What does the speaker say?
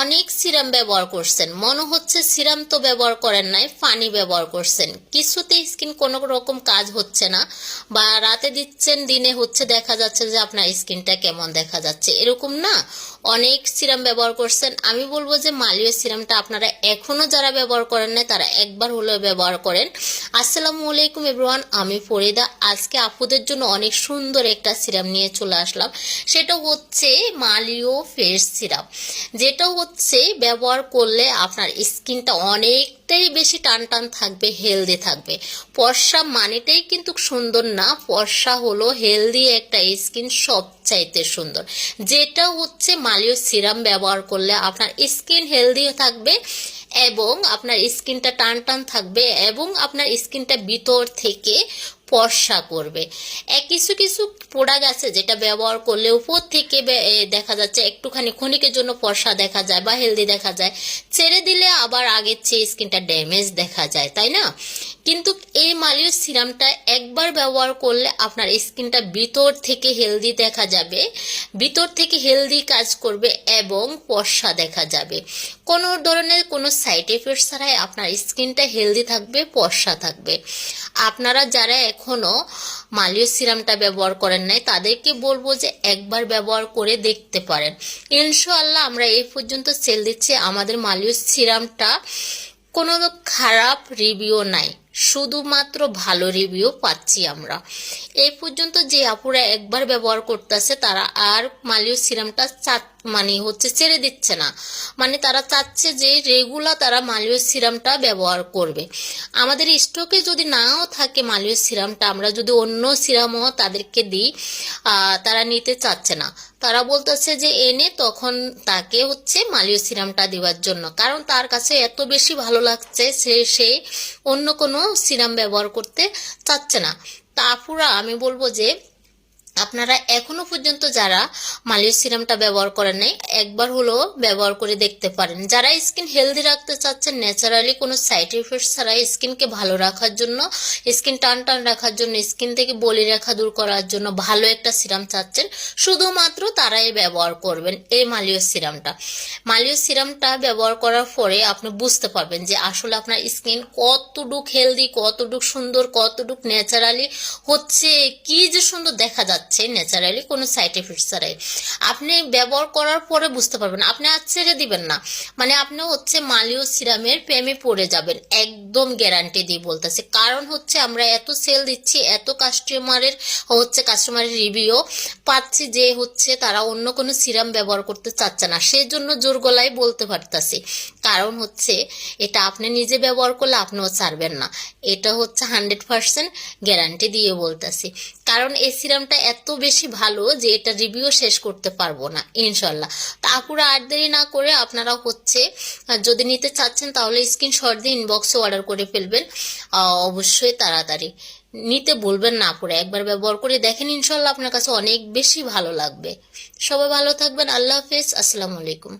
অনেক সিরাম ব্যবহার করছেন। মনে হচ্ছে সিরাম তো ব্যবহার করেন নাই, ফানি ব্যবহার করছেন। কিছুতেই স্কিন কোনো রকম কাজ হচ্ছে না বা রাতে দিচ্ছেন, দিনে হচ্ছে, দেখা যাচ্ছে যে আপনার স্কিনটা কেমন দেখা যাচ্ছে। এরকম না, অনেক সিরাম ব্যবহার করছেন। আমি বলব যে মালিও সিরামটা আপনারা এখনও যারা ব্যবহার করেন নাই, তারা একবার হলেও ব্যবহার করেন। আসসালামু আলাইকুম এভরিওয়ান আমি ফরিদা। আজকে আপুদের জন্য অনেক সুন্দর একটা সিরাম নিয়ে চলে আসলাম। সেটা হচ্ছে মালিও ফেস সিরাম। যেটা হচ্ছে ব্যবহার করলে আপনার স্কিনটা অনেকটাই বেশি টান টান থাকবে হেলদি থাকবে। ফর্সা মানেটাই কিন্তু সুন্দর না। ফর্সা হলো হেলদি একটা স্কিন সব চাইতে সুন্দর। যেটা হচ্ছে মালিও সিরাম ব্যবহার করলে আপনার স্কিন হেলদি থাকবে এবং আপনার স্কিনটা টান টান থাকবে এবং আপনার স্কিনটা ভিতর থেকে ফর্সা করবে এক কিছু কিছু প্রোডাক্ট আছে যেটা ব্যবহার করলে উপর থেকে দেখা যাচ্ছে একটুখানি ক্ষণিকের জন্য ফর্সা দেখা যায় বা হেলদি দেখা যায়। ছেড়ে দিলে আবার আগের চেয়ে স্কিনটা ড্যামেজ দেখা যায়, তাই না? কিন্তু মালিও সিরামটা একবার ব্যবহার করলে আপনার স্কিনটা ভিতর থেকে হেলদি দেখা যাবে। ভিতর থেকে হেলদি কাজ করবে এবং ফর্সা দেখা যাবে। কোনো ধরনের কোনো সাইড এফেক্ট ছাড়াই আপনার স্কিনটা হেলদি থাকবে, ফর্সা থাকবে। আপনারা যারা এখনও মালিও সিরামটা ব্যবহার করেন নাই, তাদেরকে বলব যে একবার ব্যবহার করে দেখতে পারেন। ইনশাআল্লাহ আমরা এই পর্যন্ত সেল দিচ্ছি। আমাদের মালিও সিরামটা কোনো খারাপ রিভিউ নাই। শুধুমাত্র ভালো রিভিউ পাচ্ছি আমরা। এই পর্যন্ত যে আপুরা একবার ব্যবহার করতেছে, তারা আর মালিও সিরামটা চা- মানে হচ্ছে ছেড়ে দিচ্ছে না। মানে তারা চাচ্ছে যে রেগুলার তারা মালিও সিরামটা ব্যবহার করবে। আমাদের স্টকে যদি নাও থাকে মালিও সিরামটা, আমরা যদি অন্য সিরামও তাদেরকে দিই তারা নিতে চাচ্ছে না। তারা বলতেছে যে এনে তখন তাকে হচ্ছে মালীয় সিরামটা দেওয়ার জন্য। কারণ তার কাছে এত বেশি ভালো লাগছে সে সে অন্য কোনো সিরাম ব্যবহার করতে চাচ্ছে না। তারপরে আমি বলব যে আপনারা এখনও পর্যন্ত যারা মালিশ সিরামটা ব্যবহার করেন নাই, একবার হলো ব্যবহার করে দেখতে পারেন। যারা স্কিন হেলদি রাখতে চাচ্ছেন ন্যাচারালি কোনো সাইড এফেক্ট ছাড়া স্কিনকে ভালো রাখার জন্য স্কিন টান টান রাখার জন্য স্কিন থেকে বলি রেখা দূর করার জন্য ভালো একটা সিরাম চাচ্ছেন, শুধুমাত্র তারাই ব্যবহার করবেন এই মালিও সিরামটা। মালিও সিরামটা ব্যবহার করার পরে আপনি বুঝতে পারবেন যে আসলে আপনার স্কিন কতটুক হেলদি কতটুক সুন্দর, কতটুক ন্যাচারালি হচ্ছে, কি যে সুন্দর দেখা যাচ্ছে। ন্যাচারালি কোনো সাইড এফেক্ট ছাড়াই। আপনি ব্যবহার করার পরে বুঝতে পারবেন, আপনি আর ছেড়ে দিবেন না। মানে আপনি হচ্ছে মালিও সিরামের প্রেমে পড়ে যাবেন, একদম গ্যারান্টি দিয়ে বলতেছে। কারণ হচ্ছে আমরা এত সেল দিচ্ছি, এত কাস্টমারের হচ্ছে কাস্টমারের রিভিউ পাচ্ছি যে হচ্ছে তারা অন্য কোনো সিরাম ব্যবহার করতে চাচ্ছে না। সেই জন্য জোর গলায় বলতে পারতাছি। কারণ হচ্ছে এটা আপনি নিজে ব্যবহার করলে আপনিও ছাড়বেন না। এটা হচ্ছে হান্ড্রেড পার্সেন্ট গ্যারান্টি দিয়ে বলতেছি। কারণ এই সিরামটা এত বেশি ভালো যে এটা রিভিউ শেষ করতে পারব না, ইনশাল্লাহ। তাকুরা আর দেরি না করে আপনারা হচ্ছে যদি নিতে চাচ্ছেন তাহলে স্ক্রিনশট দিয়ে ইনবক্সে অর্ডার করে ফেলবেন অবশ্যই তাড়াতাড়ি। নিতে বলবেন না করে একবার ব্যবহার করে দেখেন, ইনশাল্লাহ আপনার কাছে অনেক বেশি ভালো লাগবে। সবাই ভালো থাকবেন, আল্লাহ হাফিজ, আসসালামু আলাইকুম।